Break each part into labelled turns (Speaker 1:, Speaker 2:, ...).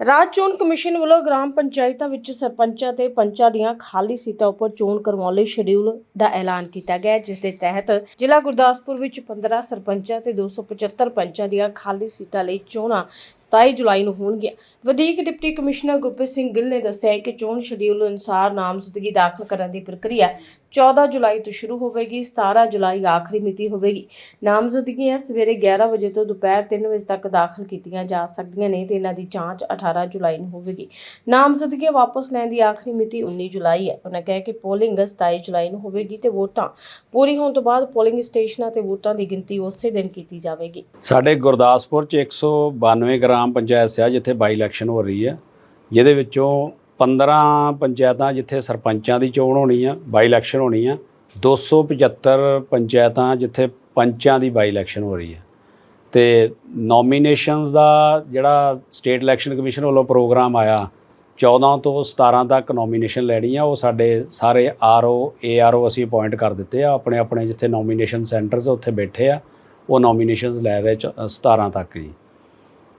Speaker 1: ਰਾਜ ਚੋਣ ਕਮਿਸ਼ਨ ਵੱਲੋਂ ਗ੍ਰਾਮ ਪੰਚਾਇਤਾਂ ਵਿੱਚ ਸਰਪੰਚਾਂ ਤੇ ਪੰਚਾਂ ਦੀਆਂ ਖਾਲੀ ਸੀਟਾਂ ਉੱਪਰ ਚੋਣ ਕਰਵਾਉਣ ਲਈ ਸ਼ਡਿਊਲ ਦਾ ਐਲਾਨ ਕੀਤਾ ਗਿਆ ਜਿਸ ਦੇ ਤਹਿਤ ਜ਼ਿਲ੍ਹਾ ਗੁਰਦਾਸਪੁਰ ਵਿੱਚ 15 ਸਰਪੰਚਾਂ ਤੇ 275 ਪੰਚਾਂ ਦੀਆਂ ਖਾਲੀ ਸੀਟਾਂ ਲਈ ਚੋਣਾਂ 27 ਜੁਲਾਈ ਨੂੰ ਹੋਣਗੀਆਂ। ਵਧੀਕ ਡਿਪਟੀ ਕਮਿਸ਼ਨਰ ਗੁਰਪ੍ਰੀਤ ਸਿੰਘ ਗਿੱਲ ਨੇ ਦੱਸਿਆ ਹੈ ਕਿ ਚੋਣ ਸ਼ਡਿਊਲ ਅਨੁਸਾਰ ਨਾਮਜ਼ਦਗੀ ਦਾਖਲ ਕਰਨ ਦੀ ਪ੍ਰਕਿਰਿਆ 14 ਜੁਲਾਈ ਤੋਂ ਸ਼ੁਰੂ ਹੋਵੇਗੀ 17 ਜੁਲਾਈ ਆਖਰੀ ਮਿਤੀ ਹੋਵੇਗੀ। ਨਾਮਜ਼ਦਗੀਆਂ ਸਵੇਰੇ 11 ਵਜੇ ਤੋਂ ਦੁਪਹਿਰ 3 ਵਜੇ ਤੱਕ ਦਾਖਲ ਕੀਤੀਆਂ ਜਾ ਸਕਦੀਆਂ ਨੇ ਤੇ ਇਹਨਾਂ ਦੀ ਜਾਂਚ 18 ਜੁਲਾਈ ਨੂੰ ਹੋਵੇਗੀ। ਨਾਮਜ਼ਦਗੀਆਂ ਵਾਪਸ ਲੈਣ ਦੀ ਆਖਰੀ ਮਿਤੀ 19 ਜੁਲਾਈ ਹੈ। ਉਹਨਾਂ ਕਿਹਾ ਕਿ ਪੋਲਿੰਗ 27 ਜੁਲਾਈ ਨੂੰ ਹੋਵੇਗੀ ਤੇ ਵੋਟਾਂ ਪੂਰੀ ਹੋਣ ਤੋਂ ਬਾਅਦ ਪੋਲਿੰਗ ਸਟੇਸ਼ਨਾਂ ਤੇ ਵੋਟਾਂ ਦੀ ਗਿਣਤੀ ਉਸੇ ਦਿਨ ਕੀਤੀ ਜਾਵੇਗੀ।
Speaker 2: ਸਾਡੇ ਗੁਰਦਾਸਪੁਰ ਚ 192 ਗ੍ਰਾਮ ਪੰਚਾਇਤ ਸਿਆ ਜਿੱਥੇ ਬਾਈ ਇਲੈਕਸ਼ਨ ਹੋ ਰਹੀ ਹੈ, ਜਿਹਦੇ ਵਿੱਚੋਂ 15 ਪੰਚਾਇਤਾਂ ਜਿੱਥੇ ਸਰਪੰਚਾਂ ਦੀ ਚੋਣ ਹੋਣੀ ਆ ਬਾਈ ਇਲੈਕਸ਼ਨ ਹੋਣੀ ਆ 275 ਪੰਚਾਇਤਾਂ ਜਿੱਥੇ ਪੰਚਾਂ ਦੀ ਬਾਈ ਇਲੈਕਸ਼ਨ ਹੋ ਰਹੀ ਹੈ ਤੇ ਨੋਮੀਨੇਸ਼ਨਸ ਦਾ ਜਿਹੜਾ ਸਟੇਟ ਇਲੈਕਸ਼ਨ ਕਮਿਸ਼ਨ ਵੱਲੋਂ ਪ੍ਰੋਗਰਾਮ ਆਇਆ 14 ਤੋਂ 17 ਤੱਕ ਨੋਮੀਨੇਸ਼ਨ ਲੈਣੀ ਆ, ਉਹ ਸਾਡੇ ਸਾਰੇ ਆਰਓ ਏਆਰਓ ਅਸੀਂ ਅਪਾਇੰਟ ਕਰ ਦਿੱਤੇ ਆ, ਆਪਣੇ ਆਪਣੇ ਜਿੱਥੇ ਨੋਮੀਨੇਸ਼ਨ ਸੈਂਟਰਸ ਉੱਥੇ ਬੈਠੇ ਆ, ਉਹ ਨੋਮੀਨੇਸ਼ਨਸ ਲੈ ਰਹੇ ਚ- 17 ਤੱਕ ਜੀ।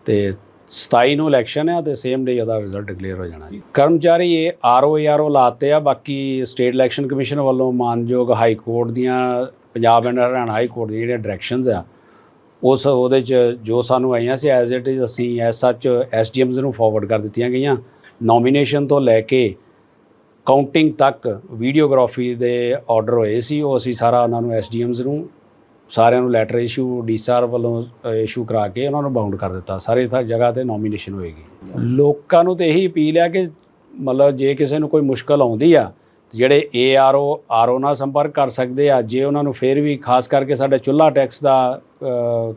Speaker 2: ਤੇ 27 ਨੂੰ ਇਲੈਕਸ਼ਨ ਹੈ ਤੇ ਸੇਮ ਡੇ ਉਹਦਾ ਰਿਜ਼ਲਟ ਡਿਕਲੇਅਰ ਹੋ ਜਾਣਾ ਜੀ। ਕਰਮਚਾਰੀ ਇਹ ਆਰਓ ਏਆਰਓ ਲਾਤੇ ਆ, ਬਾਕੀ ਸਟੇਟ ਇਲੈਕਸ਼ਨ ਕਮਿਸ਼ਨ ਵੱਲੋਂ ਮਾਨਯੋਗ ਹਾਈ ਕੋਰਟ ਦੀਆਂ, Punjab and Haryana high court ਦੀਆਂ ਜਿਹੜੀਆਂ ਡਾਇਰੈਕਸ਼ਨਸ ਆ, ਉਸ ਉਹਦੇ ਚ ਜੋ ਸਾਨੂੰ ਆਈਆਂ ਸੀ ਐਜ਼ ਇਟ ਇਜ਼ ਅਸੀਂ ਐਸ ਸੱਚ ਐਸਡੀਐਮਸ ਨੂੰ ਫਾਰਵਰਡ ਕਰ ਦਿੱਤੀਆਂ ਗਈਆਂ। ਨੋਮੀਨੇਸ਼ਨ ਤੋਂ ਲੈ ਕੇ ਕਾਊਂਟਿੰਗ ਤੱਕ ਵੀਡੀਓਗ੍ਰਾਫੀ ਦੇ ਆਰਡਰ ਹੋਏ ਸੀ, ਉਹ ਅਸੀਂ ਸਾਰਾ ਉਹਨਾਂ ਨੂੰ ਐਸਡੀਐਮਸ ਨੂੰ ਸਾਰਿਆਂ ਨੂੰ ਲੈਟਰ ਇਸ਼ੂ ਡੀਸਆਰ ਵੱਲੋਂ ਇਸ਼ੂ ਕਰਾ ਕੇ ਉਹਨਾਂ ਨੂੰ ਬਾਉਂਡ ਕਰ ਦਿੱਤਾ। ਸਾਰੇ ਥਾਂ ਜਗ੍ਹਾ ਤੇ ਨੋਮੀਨੇਸ਼ਨ ਹੋਏਗੀ। ਲੋਕਾਂ ਨੂੰ ਤੇ ਇਹੀ ਅਪੀਲ ਹੈ ਕਿ ਮਤਲਬ ਜੇ ਕਿਸੇ ਨੂੰ ਕੋਈ ਮੁਸ਼ਕਲ ਆਉਂਦੀ ਆ, ਜਿਹੜੇ ਏਆਰਓ ਆਰਓ ਨਾਲ ਸੰਪਰਕ ਕਰ ਸਕਦੇ ਆ, ਜੇ ਉਹਨਾਂ ਨੂੰ ਫਿਰ ਵੀ ਖਾਸ ਕਰਕੇ ਸਾਡੇ ਚੁੱਲ੍ਹਾ ਟੈਕਸ ਦਾ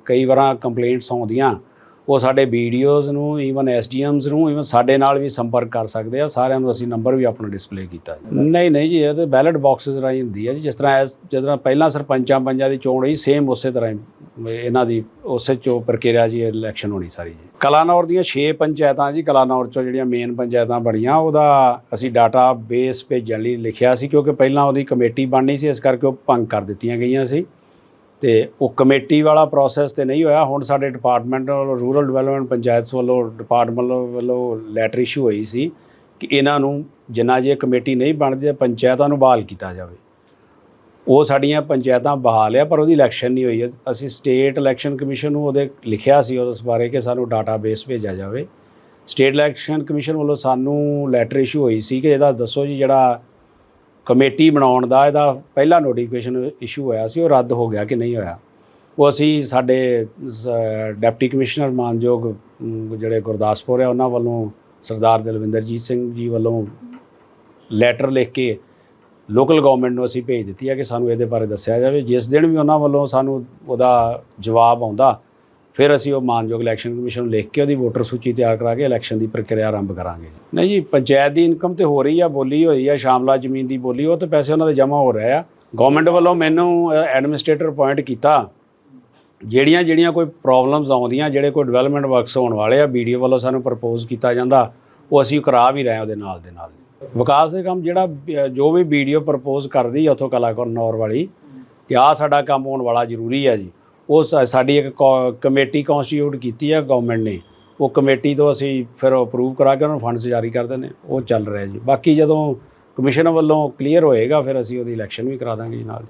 Speaker 2: ਕਈ ਵਾਰਾਂ ਕੰਪਲੇਂਟਸ ਆਉਂਦੀਆਂ ਉਹ ਸਾਡੇ ਵੀਡੀਓਜ਼ ਨੂੰ ਈਵਨ ਐਸਡੀਐਮਸ ਨੂੰ ਈਵਨ ਸਾਡੇ ਨਾਲ ਵੀ ਸੰਪਰਕ ਕਰ ਸਕਦੇ ਆ। ਸਾਰਿਆਂ ਨੂੰ ਅਸੀਂ ਨੰਬਰ ਵੀ ਆਪਣਾ ਡਿਸਪਲੇ ਕੀਤਾ ਨਹੀਂ ਨਹੀਂ ਜੀ, ਇਹ ਤਾਂ ਬੈਲਟ ਬਾਕਸਸ ਰਾਹੀਂ ਹੁੰਦੀ ਹੈ ਜੀ। ਜਿਸ ਤਰ੍ਹਾਂ ਐਸ- ਜਿਸ ਤਰ੍ਹਾਂ ਪਹਿਲਾਂ ਸਰਪੰਚਾਂ ਪੰਜਾਂ ਦੀ ਚੋਣ ਹੋਈ ਸੇਮ ਉਸੇ ਤਰ੍ਹਾਂ ਹੀ ਇਹਨਾਂ ਦੀ, ਉਸੇ ਚੋ ਪ੍ਰਕਿਰਿਆ ਜੀ ਇਲੈਕਸ਼ਨ ਹੋਣੀ ਸਾਰੀ ਜੀ। ਕਲਾਨੌਰ ਦੀਆਂ 6 ਪੰਚਾਇਤਾਂ ਜੀ, ਕਲਾਨੌਰ ਚੋਂ ਜਿਹੜੀਆਂ ਮੇਨ ਪੰਚਾਇਤਾਂ ਬਣੀਆਂ, ਉਹਦਾ ਅਸੀਂ ਡਾਟਾ ਬੇਸ ਭੇਜਣ ਲਈ ਲਿਖਿਆ ਸੀ, ਕਿਉਂਕਿ ਪਹਿਲਾਂ ਉਹਦੀ ਕਮੇਟੀ ਬਣਨੀ ਸੀ, ਇਸ ਕਰਕੇ ਉਹ ਭੰਗ ਕਰ ਦਿੱਤੀਆਂ ਗਈਆਂ ਸੀ। ਤੇ ਉਹ ਕਮੇਟੀ ਵਾਲਾ ਪ੍ਰੋਸੈਸ ਤੇ ਨਹੀਂ ਹੋਇਆ। ਹੁਣ ਸਾਡੇ ਡਿਪਾਰਟਮੈਂਟ ਵੱਲੋਂ ਰੂਰਲ ਡਿਵੈਲਪਮੈਂਟ ਪੰਚਾਇਤਸ ਵੱਲੋਂ ਡਿਪਾਰਟਮੈਂਟ ਵੱਲੋਂ ਲੈਟਰ ਇਸ਼ੂ ਹੋਈ ਸੀ ਕਿ ਇਹਨਾਂ ਨੂੰ ਜਿੰਨਾ ਜੇ ਕਮੇਟੀ ਨਹੀਂ ਬਣਦੀ ਤਾਂ ਪੰਚਾਇਤਾਂ ਨੂੰ ਬਹਾਲ ਕੀਤਾ ਜਾਵੇ। ਉਹ ਸਾਡੀਆਂ ਪੰਚਾਇਤਾਂ ਬਹਾਲ ਆ, ਪਰ ਉਹਦੀ ਇਲੈਕਸ਼ਨ ਨਹੀਂ ਹੋਈ ਅਸੀਂ ਸਟੇਟ ਇਲੈਕਸ਼ਨ ਕਮਿਸ਼ਨ ਨੂੰ ਉਹਦੇ ਲਿਖਿਆ ਸੀ ਉਸ ਬਾਰੇ ਕਿ ਸਾਨੂੰ ਡਾਟਾਬੇਸ ਭੇਜਿਆ ਜਾਵੇ। ਸਟੇਟ ਇਲੈਕਸ਼ਨ ਕਮਿਸ਼ਨ ਵੱਲੋਂ ਸਾਨੂੰ ਲੈਟਰ ਇਸ਼ੂ ਹੋਈ ਸੀ ਕਿ ਇਹਦਾ ਦੱਸੋ ਜੀ ਜਿਹੜਾ ਕਮੇਟੀ ਬਣਾਉਣ ਦਾ ਇਹਦਾ ਪਹਿਲਾ ਨੋਟੀਫਿਕੇਸ਼ਨ ਇਸ਼ੂ ਹੋਇਆ ਸੀ, ਉਹ ਰੱਦ ਹੋ ਗਿਆ ਕਿ ਨਹੀਂ ਹੋਇਆ। ਉਹ ਅਸੀਂ ਸਾਡੇ, ਸ- ਡਿਪਟੀ ਕਮਿਸ਼ਨਰ ਮਾਨਯੋਗ ਜਿਹੜੇ ਗੁਰਦਾਸਪੁਰ ਹੈ ਉਹਨਾਂ ਵੱਲੋਂ ਸਰਦਾਰ ਦਲਵਿੰਦਰਜੀਤ ਸਿੰਘ ਜੀ ਵੱਲੋਂ ਲੈਟਰ ਲਿਖ ਕੇ ਲੋਕਲ ਗਵਰਨਮੈਂਟ ਨੂੰ ਅਸੀਂ ਭੇਜ ਦਿੱਤੀ ਹੈ ਕਿ ਸਾਨੂੰ ਇਹਦੇ ਬਾਰੇ ਦੱਸਿਆ ਜਾਵੇ। ਜਿਸ ਦਿਨ ਵੀ ਉਹਨਾਂ ਵੱਲੋਂ ਸਾਨੂੰ ਉਹਦਾ ਜਵਾਬ ਆਉਂਦਾ ਫਿਰ ਅਸੀਂ ਉਹ ਮਾਨਯੋਗ ਇਲੈਕਸ਼ਨ ਕਮਿਸ਼ਨ ਨੂੰ ਲਿਖ ਕੇ ਉਹਦੀ ਵੋਟਰ ਸੂਚੀ ਤਿਆਰ ਕਰਾ ਕੇ ਇਲੈਕਸ਼ਨ ਦੀ ਪ੍ਰਕਿਰਿਆ ਆਰੰਭ ਕਰਾਂਗੇ ਜੀ। ਨਹੀਂ ਜੀ, ਪੰਚਾਇਤ ਦੀ ਇਨਕਮ ਤੇ ਹੋ ਰਹੀ ਆ, ਬੋਲੀ ਹੋਈ ਆ, ਸ਼ਾਮਲਾ ਜ਼ਮੀਨ ਦੀ ਬੋਲੀ, ਉਹ ਤੇ ਪੈਸੇ ਉਹਨਾਂ ਦੇ ਜਮ੍ਹਾਂ ਹੋ ਰਹੇ ਆ। ਗਵਰਨਮੈਂਟ ਵੱਲੋਂ ਮੈਨੂੰ ਐਡਮਿਨਿਸਟ੍ਰੇਟਰ ਅਪਾਇੰਟ ਕੀਤਾ। ਜਿਹੜੀਆਂ ਜਿਹੜੀਆਂ ਕੋਈ ਪ੍ਰੋਬਲਮਸ ਆਉਂਦੀਆਂ, ਜਿਹੜੇ ਕੋਈ ਡਿਵੈਲਪਮੈਂਟ ਵਰਕਸ ਹੋਣ ਵਾਲੇ ਆ ਵੀਡੀਓ ਵੱਲੋਂ ਸਾਨੂੰ ਪ੍ਰਪੋਜ਼ ਕੀਤਾ ਜਾਂਦਾ, ਉਹ ਅਸੀਂ ਕਰਾ ਵੀ ਰਹੇ ਹਾਂ ਉਹਦੇ ਨਾਲ ਦੇ ਨਾਲ। ਵਿਕਾਸ ਦੇ ਕੰਮ ਜਿਹੜਾ ਜੋ ਵੀ ਵੀਡੀਓ ਪ੍ਰਪੋਜ਼ ਕਰਦੀ ਆ ਉਥੋਂ ਕਲਾਕਾਰ ਨੌਰ ਵਾਲੀ, ਕਿ ਆਹ ਸਾਡਾ ਕੰਮ ਹੋਣ ਵਾਲਾ ਜ਼ਰੂਰੀ ਆ ਜੀ। ਉਹ ਸਾ- ਸਾਡੀ ਇੱਕ ਕੌ- ਕਮੇਟੀ ਕਨਸਟੀਟਿਊਟ ਕੀਤੀ ਆ ਗਵਰਨਮੈਂਟ ਨੇ। ਉਹ ਕਮੇਟੀ ਤੋਂ ਅਸੀਂ ਫਿਰ ਅਪਰੂਵ ਕਰਾ ਕੇ ਉਹਨਾਂ ਨੂੰ ਫੰਡਸ ਜਾਰੀ ਕਰ ਦਿੰਦੇ ਉਹ ਚੱਲ ਰਿਹਾ ਜੀ। ਬਾਕੀ ਜਦੋਂ ਕਮਿਸ਼ਨ ਵੱਲੋਂ ਕਲੀਅਰ ਹੋਏਗਾ, ਫਿਰ ਅਸੀਂ ਉਹਦੀ ਇਲੈਕਸ਼ਨ ਵੀ ਕਰਾ ਦਾਂਗੇ ਜੀ ਨਾਲ।